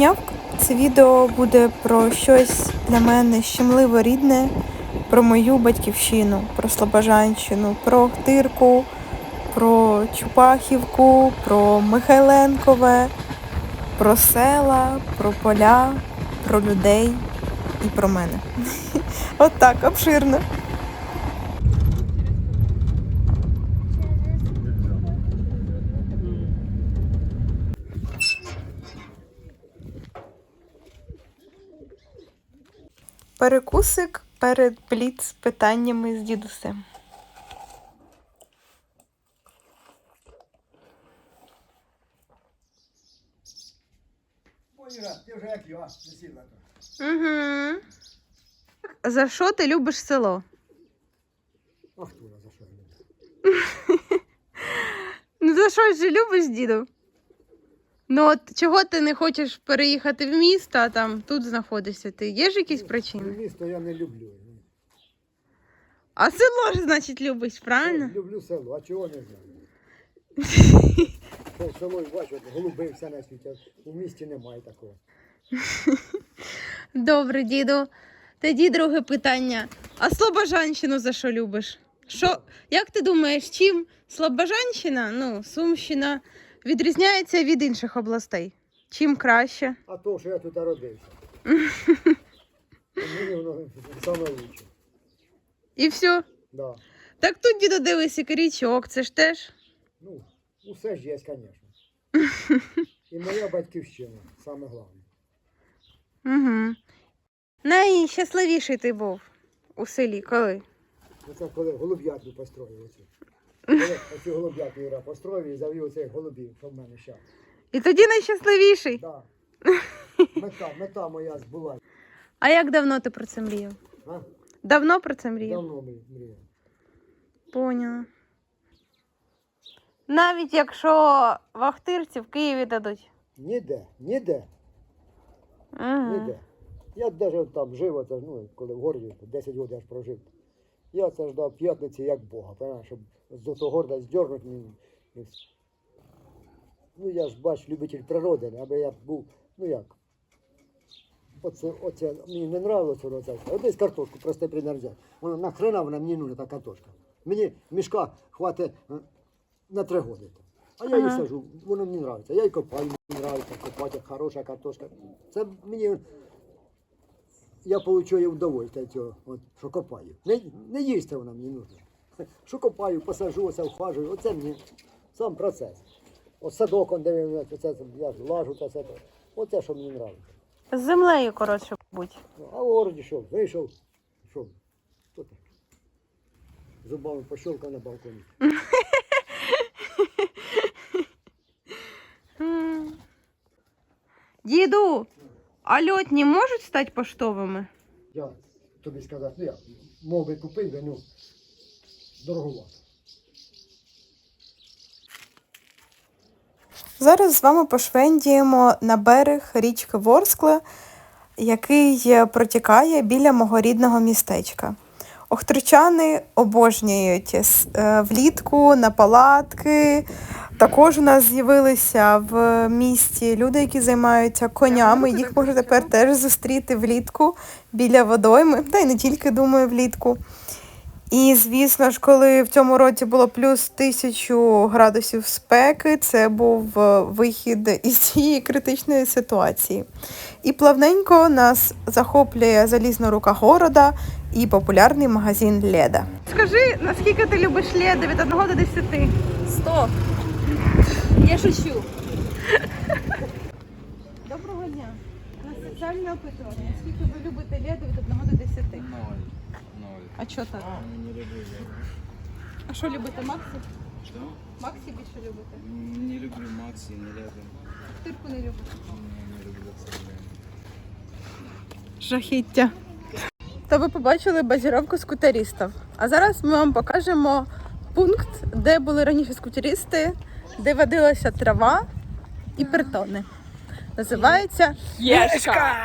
Нявк. Це відео буде про щось для мене щемливо рідне, про мою батьківщину, про Слобожанщину, про Хтирку, про Чупахівку, про Михайленкове, про села, про поля, про людей і про мене. От так, обширно. Перекусик перед бліц питаннями з дідусем. Ти вже як я, сіла. Угу. За що ти любиш село? А хто за що я люблю? Ну за що ж любиш, діду? Ну от чого ти не хочеш переїхати в місто, а там тут знаходишся? Ти є ж якісь причини? Місто я не люблю. А село ж, значить, любиш, правильно? Я люблю село, а чого не знаю. Що в село бачу, голуби все на світі. У місті немає такого. Добре, діду. Тоді друге питання. А Слобожанщину за що любиш? Що, як ти думаєш, чим Слобожанщина, ну, Сумщина, відрізняється від інших областей? Чим краще? А то, що я тут родився. Мені воно саме лучше. І все. Да. Так тут діду дивись, і річок, це ж теж. Ну, усе ж є, звісно. І моя батьківщина, саме головне. Угу. Найщасливіший ти був у селі, коли? Оце коли голуб'ятку построїв оцю. Голуб'ятку Іра построїв і завів оцих голубів, що в мене ще. І тоді найщасливіший. Да. Мета, мета моя збула. А як давно ти про це мріяв? А? Давно про це мріяв? Давно ми мріяли. Поняла. Навіть якщо вахтирці в Києві дадуть. Ніде, ніде, Угу. ніде. Я навіть там жив, оце, ну, коли в городі, 10 років я ж прожив. Я це ждав п'ятниці як Бога, понимаєш, щоб з того города здернути мені. Ну, я ж бач, любитель природи, аби я був, ну як. Оце, оце, мені не нравилося оце. Десь картошку просто пример взяти. Вона нахрена вона мені нужна та картошка. Мені мішка хватить е, на три роки. А я її Ага. сажу, воно мені нравиться. Я її копаю, мені нравиться копати, хороша картошка. Це мені. Я получаю удовольствие цього, от, що копаю. Не, не їсти вона мені нужна. Що копаю, посажу, оце вхажую, оце мені сам процес. От садок, он, де він, оце, я лажу, та це. Оце, що мені нравиться. З землею, коротше, будь. Ну, А в городі що? Вийшов, що? Хто ти? Зубами пощелкав на балконі. Діду, а льотні можуть стати поштовими? Я тобі сказав, ну я мов би купив, би, ну, дороговато. Зараз з вами пошвендіємо на берег річки Ворскла, який е, протікає біля мого рідного містечка. Охтричани обожнюють е, влітку на палатки. Також у нас з'явилися в місті люди, які займаються конями. Їх можна тепер теж зустріти влітку біля водойми, та й не тільки думаю влітку. І звісно ж, коли в цьому році було плюс тисячу градусів спеки, це був е, вихід із цієї критичної ситуації. І плавненько нас захоплює залізна рука города і популярний магазин Леда. Скажи, наскільки ти любиш Леда від 1 до 10? Сто. Я шучу. Доброго дня. На соціальне опитування. Наскільки ви любите Леда від 1 до 10? Ноль. Ноль. А що так? Не люблю я. А що любите Максі? Что? Максі більше любите? Не люблю Макси, не рядом. Тирку не любите. Не, не люблю, к. Жахіття. То ви побачили базіровку скутеристів. А зараз ми вам покажемо пункт, де були раніше скутеристи, де водилася трава і притони. Називається Єшка.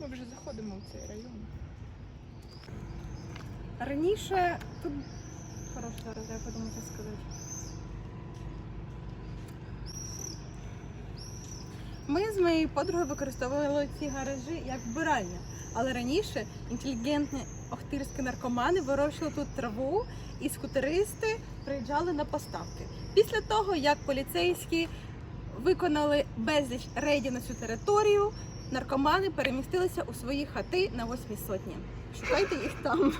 Ми вже заходимо в цей район. Раніше тут хороша зараз, я подумаю, що сказати. Ми з моєю подругою використовували ці гаражі як вбиральня. Але раніше інтелігентні охтирські наркомани вирощували тут траву, і скутеристи приїжджали на поставки. Після того, як поліцейські виконали безліч рейдів на цю територію, наркомани перемістилися у свої хати на восьмій сотні. Шукайте їх там.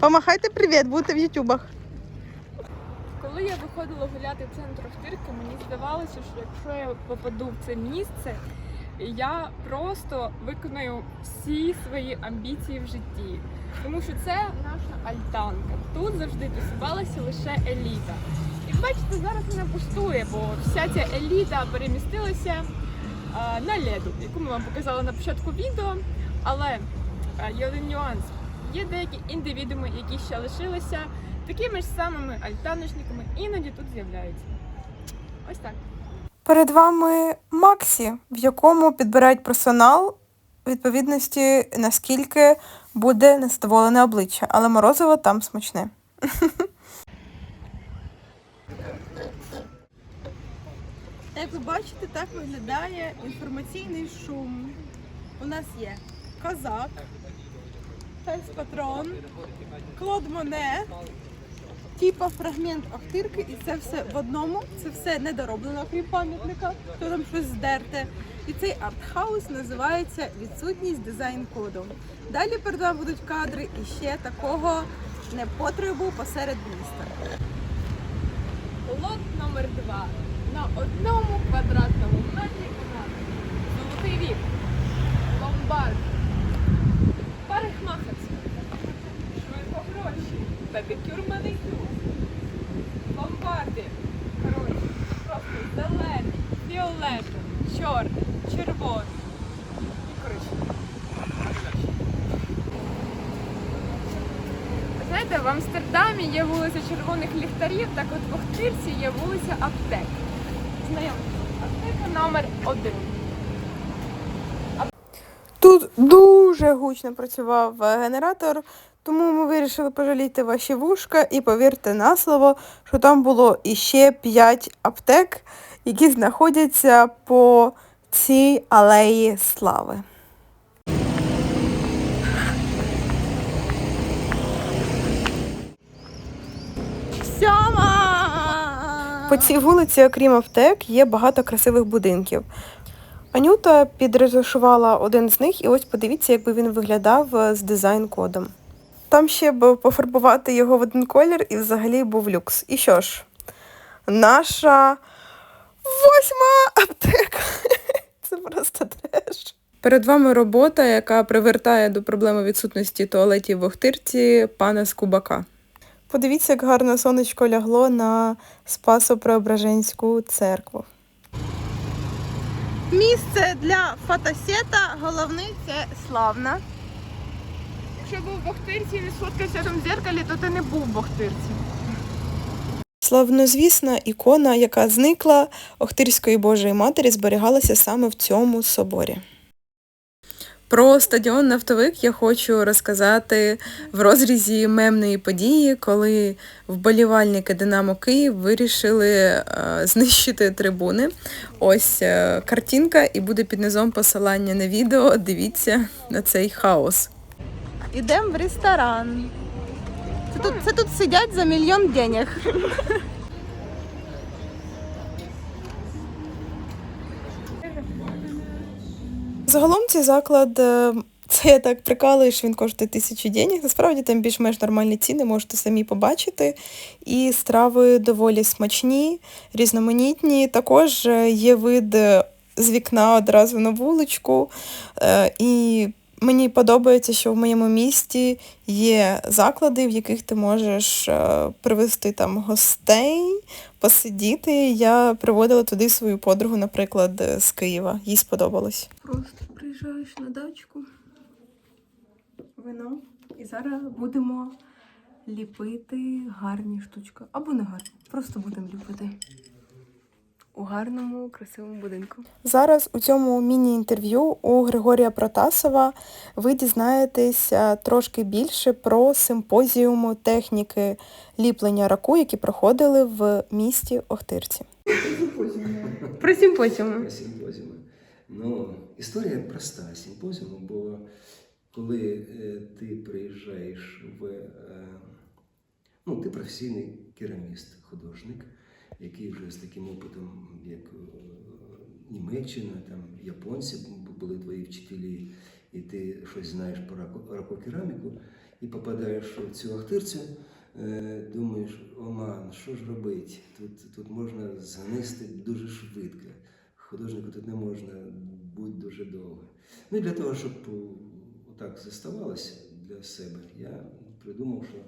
Помахайте привіт, будете в ютубах. Коли я виходила гуляти в центр Охтирки, мені здавалося, що якщо я попаду в це місце, я просто виконаю всі свої амбіції в житті. Тому що це наша альтанка. Тут завжди тусувалася лише еліта. І бачите, зараз вона пустує, бо вся ця еліта перемістилася на леду, яку ми вам показали на початку відео. Але а, є один нюанс. Є деякі індивідууми, які ще лишилися такими ж самими альтаночниками, іноді тут з'являються. Ось так. Перед вами Максі, в якому підбирають персонал відповідності наскільки буде незадоволене обличчя, але морозиво там смачне. Як ви бачите, так виглядає інформаційний шум. У нас є козак, пес патрон, Клод Моне, типа фрагмент Охтирки, і це все в одному. Це все недороблено, крім пам'ятника, хто там щось здерте. І цей артхаус називається Відсутність дизайн-коду. Далі перед вами будуть кадри іще такого непотребу посеред міста. Лот номер 2 на одному квадратному метрі гроші. Педикюр манікюр. Ломбарди. Просто зелений, фіолетовий, чорний, червоний. І коричневий. Знаєте, в Амстердамі є вулиця червоних ліхтарів, так от в Охтирці є вулиця Аптек. Знайомтесь, аптека номер один. Тут дуже гучно працював е, генератор, тому ми вирішили пожаліти ваші вушка і повірте на слово, що там було іще 5 аптек, які знаходяться по цій алеї слави. По цій вулиці, окрім аптек, є багато красивих будинків. Анюта підрезушувала один з них, і ось подивіться, якби він виглядав е, з дизайн-кодом. Там ще б пофарбувати його в один колір і взагалі був люкс. І що ж, наша восьма аптека. Це просто треш. Перед вами робота, яка привертає до проблеми відсутності туалетів в Охтирці пана Скубака. Подивіться, як гарно сонечко лягло на Спасо-Преображенську церкву. Місце для фотосета, головний це славна. Якщо був в Охтирці і не сфоткався в цьому дзеркалі, то ти не був в Охтирці. Славнозвісна ікона, яка зникла Охтирської Божої Матері, зберігалася саме в цьому соборі. Про стадіон Нафтовик я хочу розказати в розрізі мемної події, коли вболівальники Динамо Київ вирішили е, знищити трибуни. Ось е, картинка, і буде під низом посилання на відео. Дивіться на цей хаос. Ідемо в ресторан. Це тут, це тут сидять за мільйон денег. Загалом цей заклад, е, це я так прикалую, що він коштує тисячу денег. Насправді там більш-менш нормальні ціни, можете самі побачити. І страви доволі смачні, різноманітні. Також е, є вид з вікна одразу на вуличку. Е, І мені подобається, що в моєму місті є заклади, в яких ти можеш е, привезти там гостей, посидіти. Я приводила туди свою подругу, наприклад, з Києва. Їй сподобалось. Просто приїжджаєш на дачку, вино, і зараз будемо ліпити гарні штучки. Або не гарні, просто будемо ліпити. У гарному, красивому будинку. Зараз у цьому міні-інтерв'ю у Григорія Протасова ви дізнаєтесь трошки більше про симпозіуму техніки ліплення раку, які проходили в місті Охтирці. Про симпозіум. Про симпозіуми. Ну, історія проста симпозіуму, бо коли е, ти приїжджаєш в. Е, ну, ти професійний кераміст, художник, який вже з таким опитом, як е, Німеччина, там, японці були твої вчителі, і ти щось знаєш про ракокераміку, і попадаєш в цю ахтирцю, е, думаєш, оман, що ж робити? Тут, тут можна згнисти дуже швидко. Художнику тут не можна бути дуже довго. Ну і для того, щоб отак заставалося для себе, я придумав, що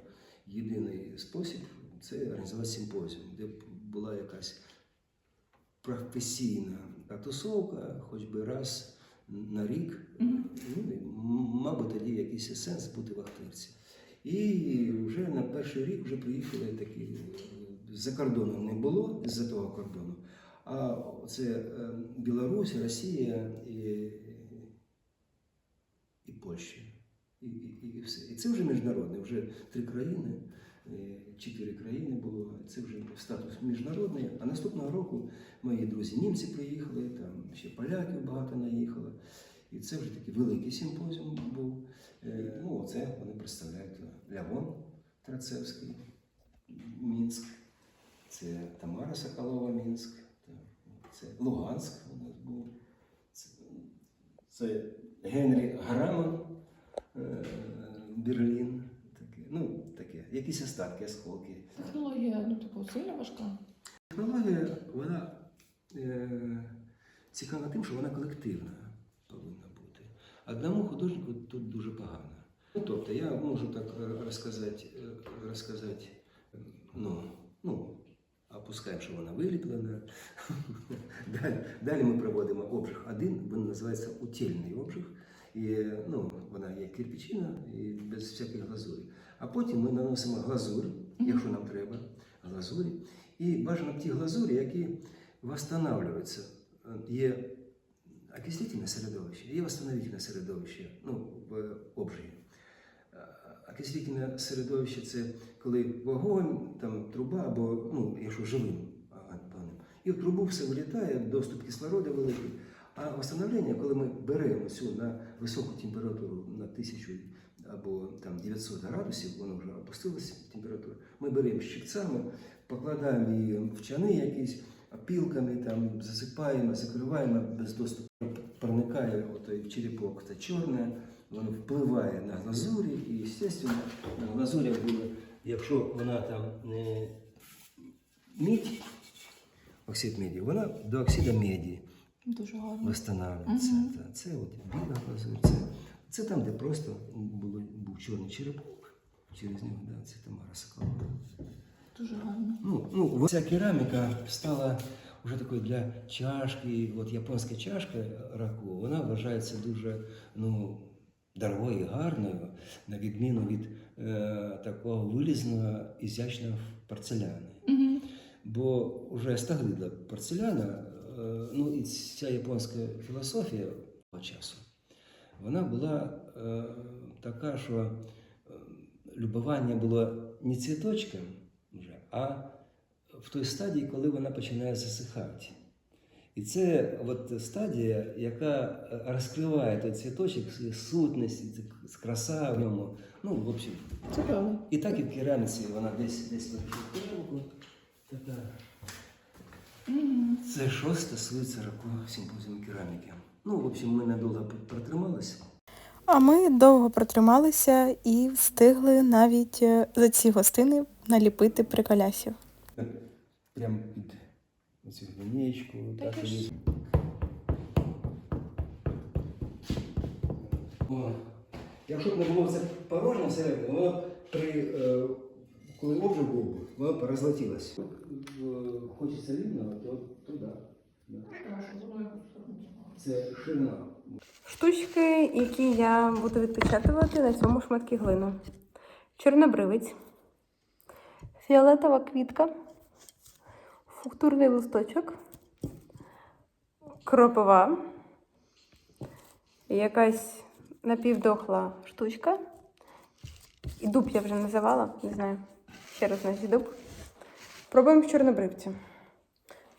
єдиний спосіб це організувати симпозіум, де була якась професійна тусовка, хоч би раз на рік. Ну, мабуть, тоді якийсь сенс бути в Ахтирці. І вже на перший рік вже приїхали такі. За кордоном не було з-за того кордону. А це е, Білорусь, Росія і, і Польща. І, і, і все. І це вже міжнародне, вже три країни, е, чотири країни було. Це вже статус міжнародний. А наступного року мої друзі німці приїхали, там ще поляків багато наїхало. І це вже такий великий симпозіум був. Е, Ну, це вони представляють Лявон Трацевський, Мінськ, це Тамара Соколова Мінськ, це Луганськ у нас був. Це, це Генрі Грамон, е, Берлін. Таке, ну, таке, якісь остатки, осколки. Технологія, ну, типу, сильно важка. Технологія, вона е, цікава тим, що вона колективна повинна бути. Одному художнику тут дуже погано. Ну, тобто я можу так е, розказати, е, розказати ну, ну, опускаємо, що вона виліплена. далі, далі ми проводимо обжиг один, він називається утільний обжиг. І ну, вона є кирпичина і без всяких глазурі. А потім ми наносимо глазурь, якщо нам треба, глазурі. І бажано ті глазурі, які восстанавливаються. Є окислительне середовище, є восстановительне середовище ну, в обжигі. Окислительне середовище це коли вогонь, там, труба або, ну, якщо живим паном, і в трубу все вилітає, доступ кислороду великий. А восстановлення, коли ми беремо цю на високу температуру на 1000 або там 900 градусів, воно вже опустилася температура, ми беремо щипцями, покладаємо її в чани якісь, пілками там засипаємо, закриваємо без доступу. Проникає отой в черепок, це чорне, воно впливає на глазурі, і, звісно, на глазурі буде, якщо вона там не мідь, оксид меді, вона до оксида меді Дуже гарно. восстанавливається. Мгм. Та, Це от біла глазурь, це, це там, де просто було, був чорний черепок, через нього, да, це Тамара Соколова. Дуже гарно. Ну, ну, ця кераміка стала вже такою для чашки. От японська чашка раку, вона вважається дуже ну, дорогою і гарною, на відміну від е, такого вилізного, ізячного порцеляни. Угу. Бо вже стагидла порцеляна, е, ну і ця японська філософія по часу, вона була е, така, що е, любування було не цвіточком вже, а в той стадії, коли вона починає засихати. І це от стадія, яка е, розкриває той цвіточок, сутність, краса в ньому. Ну, в общем, Цікаво. і так і в кераміці вона десь десь в. Така. Це що стосується року симпозіуму кераміки. Ну, в общем, ми недовго протрималися. А ми довго протрималися і встигли навіть е, за ці гостини наліпити приколясів. Прямо під оцю лінієчку. Так, і- О, якщо б не було це порожнє всередині, воно при, е, коли обжиг був, воно розлетілося. Е, Хочеться рівно, то туди. Да. Це ширина. Штучки, які я буду відпечатувати на цьому шматки глину. Чорнобривець, фіолетова квітка, фуктурний листочок, кропова, якась напівдохла штучка. І дуб я вже називала, не знаю. Ще раз значить дуб. Пробуємо з чорнобривця.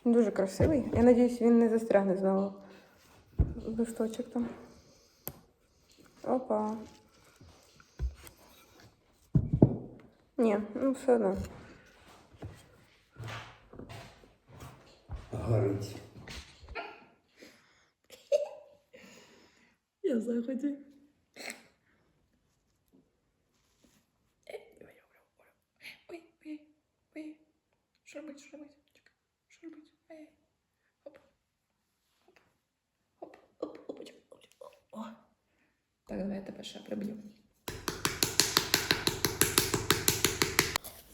Дуже красивий. Я надіюсь, він не застрягне знову. Листочок там. Опа. Ні, ну все одно. Горить. Я в заході. Ой, ой, ой. Що робить, що робить? Так, давай я тебе ще приб'ю.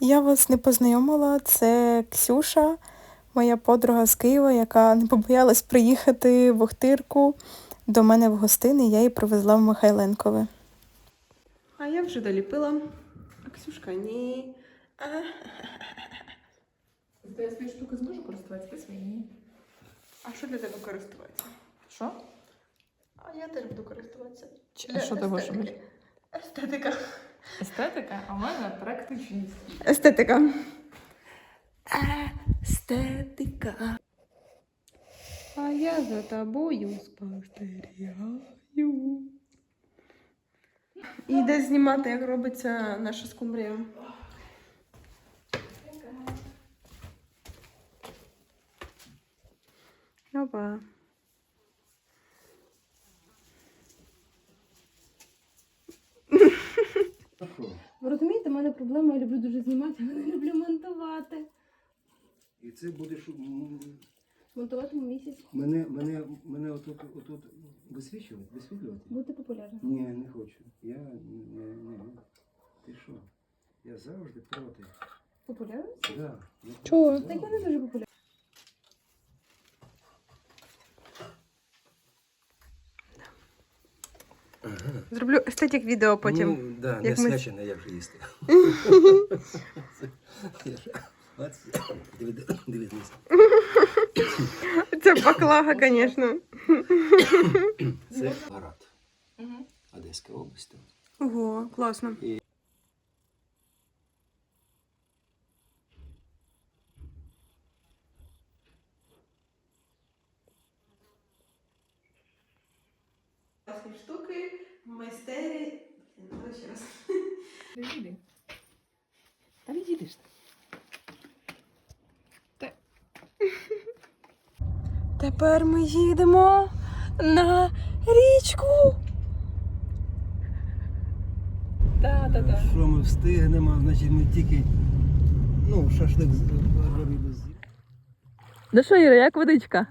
Я вас не познайомила. Це Ксюша, моя подруга з Києва, яка не побоялась приїхати в Охтирку до мене в гостини. Я її привезла в Михайленкове. А я вже доліпила. А Ксюшка ні. Я свої штуки зможу користуватися, ти свої ні. А що для тебе користуватися? Що? А я теж буду користуватися. А що ти хочеш робити? Естетика. Естетика, а в мене практичність. Естетика. Естетика. А я за тобою спостерігаю. І йде знімати, як робиться наша скумбрія. Опа. Ви розумієте, в мене проблема, я люблю дуже знімати, але не люблю монтувати. І це будеш м, Монтуватиму місяць, мене, мене, мене отут, отут висвічувати, висвітлювати? бути популярним. Ні, не хочу. Я не, не, не. Ти що? Я завжди проти. Популярність? Да, Чого? Так я не дуже Зроблю естетик відео потім. Ну, да, як не ми- свячене, як же їсти. Я ж- от, диви- Дивись. Це баклага, звісно. Це Гарат. Одеська область. Ого, класно. Класні Тепер ми їдемо на річку. Та-та-та. Що ми встигнемо, значить ми тільки ну, шашлик робили з Ну що, Іра, як водичка?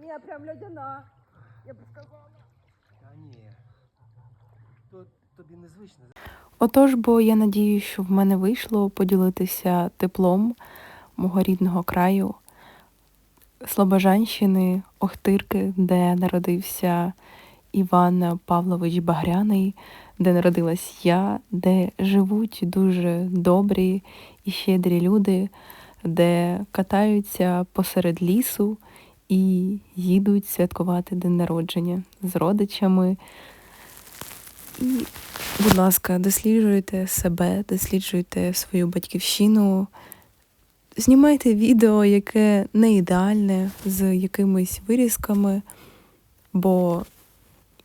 Ні, прям льодяна. Я б сказала. Та ні. То, тобі незвично. Отож, бо я надію, що в мене вийшло поділитися теплом мого рідного краю, Слобожанщини, Охтирки, де народився Іван Павлович Багряний, де народилась я, де живуть дуже добрі і щедрі люди, де катаються посеред лісу і їдуть святкувати день народження з родичами. І Будь ласка, досліджуйте себе, досліджуйте свою батьківщину. Знімайте відео, яке не ідеальне, з якимись вирізками, бо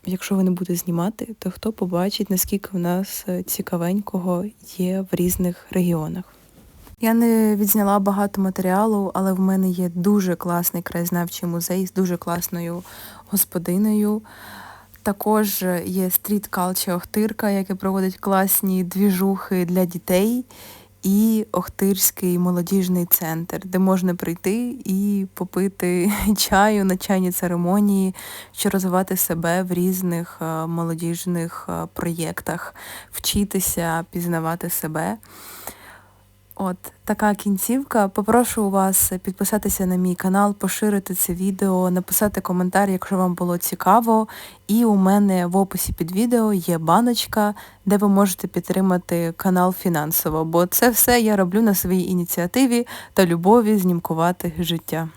якщо ви не будете знімати, то хто побачить, наскільки в нас е, цікавенького є в різних регіонах. Я не відзняла багато матеріалу, але в мене є дуже класний краєзнавчий музей з дуже класною господинею. Також є стріт Culture Охтирка, яке проводить класні двіжухи для дітей, і Охтирський молодіжний центр, де можна прийти і попити чаю на чайній церемонії, чи розвивати себе в різних е, молодіжних е, проєктах, вчитися, пізнавати себе. От така кінцівка. Попрошу вас підписатися на мій канал, поширити це відео, написати коментар, якщо вам було цікаво. І у мене в описі під відео є баночка, де ви можете підтримати канал фінансово, бо це все я роблю на своїй ініціативі та любові знімкувати життя.